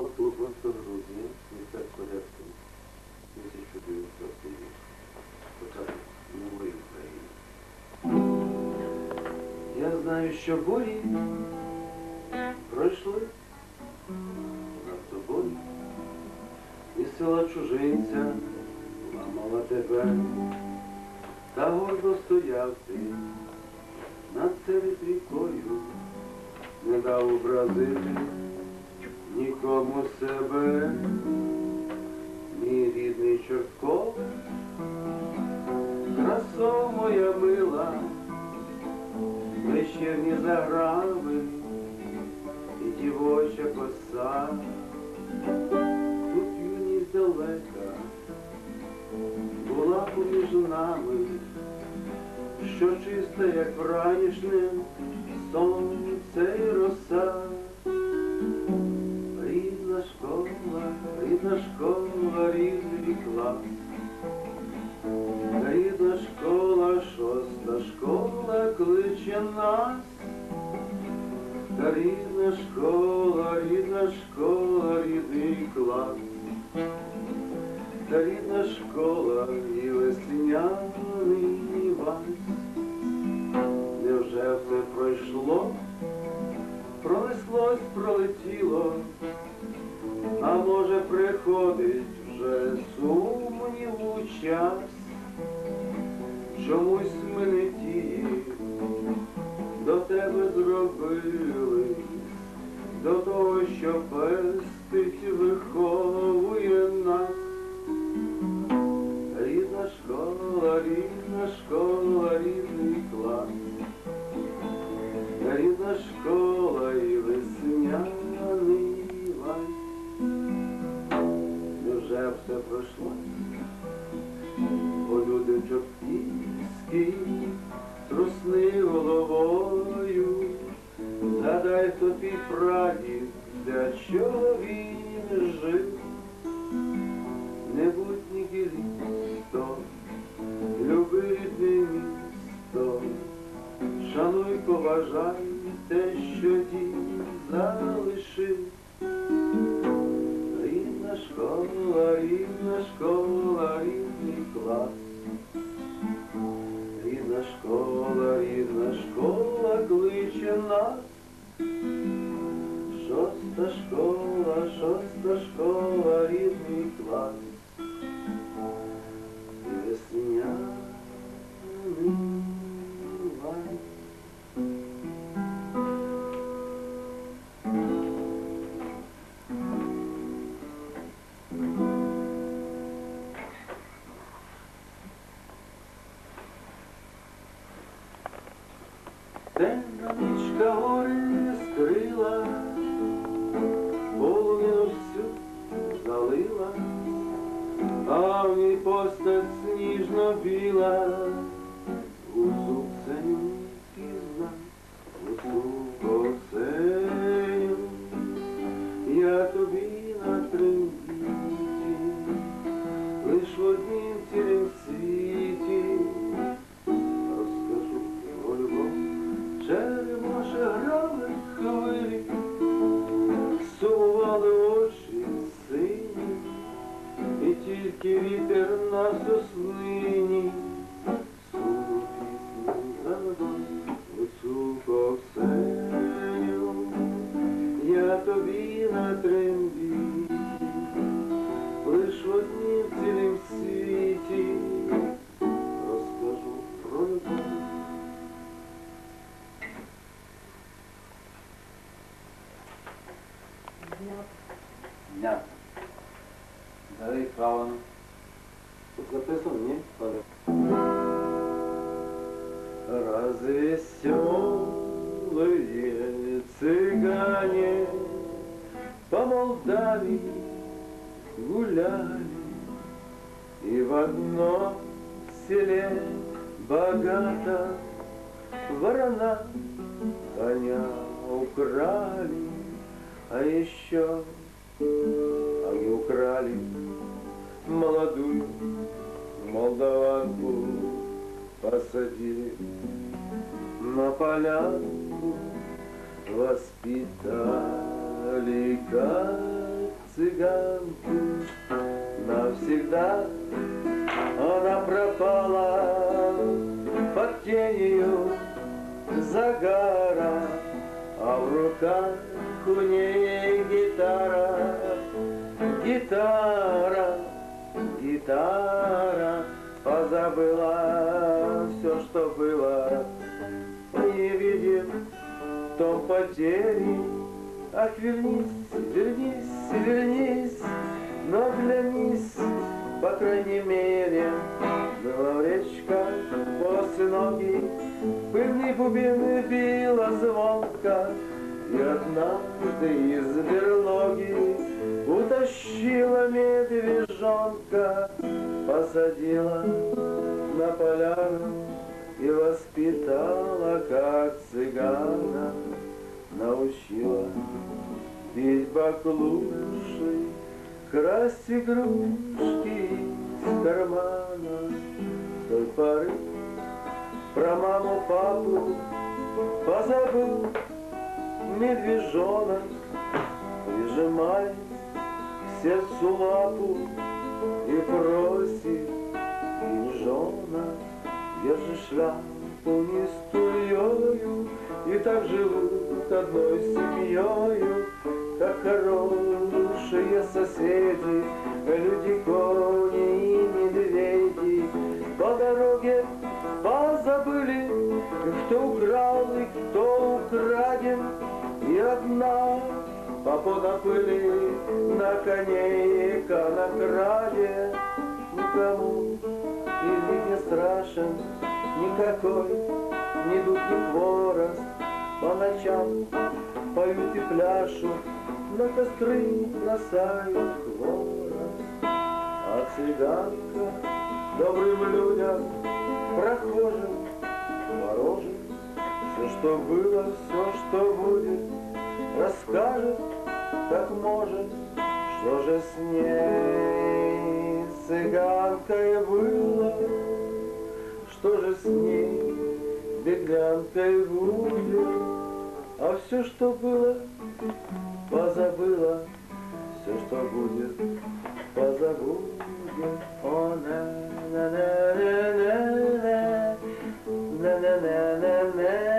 Галку 6 грудня, містечко Рябчин, 1900 рік. Початок нової України. Я знаю, що бої пройшли над тобою. І села чужинця ламала тебе, та гордо стояв ти над серед рікою, не дав образити нікому себе, мій рідний чортков, красо моя мила, вечірні заграви і дівоча коса, тут юність далека, була поміж нами, що чиста, як вранішнє. Сонце і роса. Рідна школа, рідний клас. Рідна школа, шоста школа кличе нас. Рідна школа, рідна школа, рідний клас. Рідна школа і весняний вальс. Невже все пройшло? Пронеслось, пролетіло, Чомусь ми не ті до тебе зробили, до того, що пестить, виховує нас. Рідна школа, рідна школа, рідний клас. Рідна школа і весняний вальс. Невже все пройшло? Згадай, хто прадід, для чого він жив. Не будь нігілісто, люби рідне місто. Шануй, поважай те, що дім залишив. Нічка гори скрила, полум'яну всю залила, а в ній постать сніжно біла, у сукценю пізна, у сукоценю, я тобі на трембіті, лиш в однім цілім цю. Я тобі на трембіті, лиш в цілім світі розкажу про любов. Дня. Зареєстровано. Тут записано, ні? Развеселые цыгане по Молдавии гуляли, И в одном селе богато ворона коня украли, А еще они украли молодую молдаванку посадили на полянку, воспитали как цыганку навсегда. Она пропала под тенью загара, а в руках у ней гитара, гитара, гитара. Что было, не видит в том потери. Ах, вернись, вернись, вернись, но глянись, по крайней мере, была в речках после ноги, пыльный бубен била звонко, и однажды из берлоги утащила медвежонка, посадила на поляну и воспитала как цыгана, научила бить баклуши, красть игрушки из кармана. Той поры про маму, папу позабыл медвежонок, прижимаясь к сердцу лапу и просит деньжонок, держи шляпу не стульёю, и так живут одной семьёю, как хорошие соседи, люди, кони и медведи. По дороге позабыли, кто украл и кто украден, и одна попода пыли на коне и конокраде. Никому не страшен никакой, ни дух, ни хворост. По ночам поют и пляшут, на костры бросают хворост. А цыганка добрым людям, прохожим, ворожим, все, что было, все, что будет, расскажет, как может, что же с ней цыганкой было, что же с ней? Беглянкой будет, а все, что было, позабыла, все, что будет, позабудем. О, на на на на на. На на на на на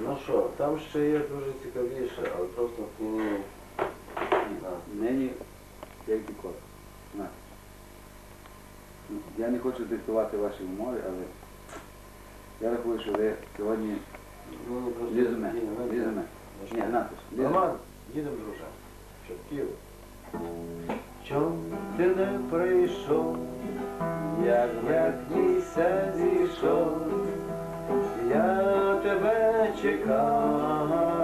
Ну що, там ще є дуже цікавіше, але просто нас. Мені тільки код. На. Ну, Я не хочу диктувати ваші умови, але я рахую, що ви сьогодні Ну, не просто. Ні, ну, ну, лізуме. Роман, їдемо, друже. Що, в Київ? Чом ти не прийшов, як, як місяць зійшов, я тебе чекав.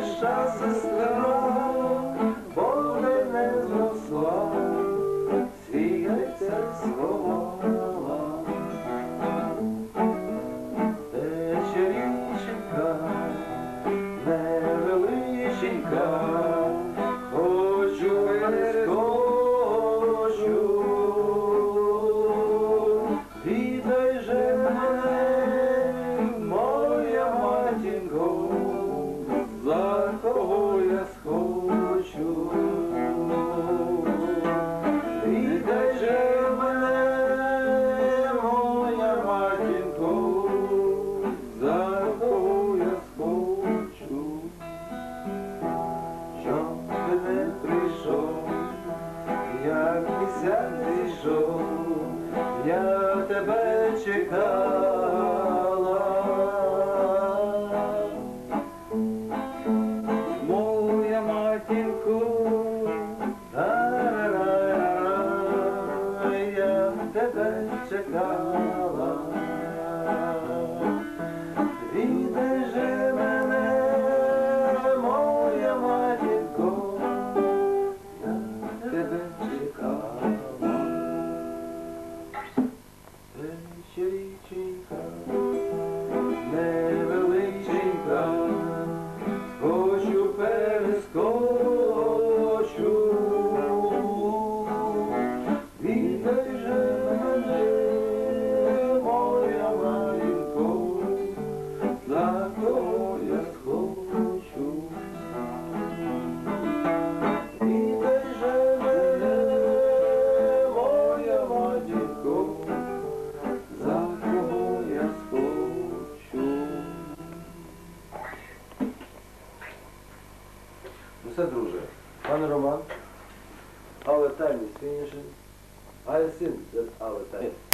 душа за. cala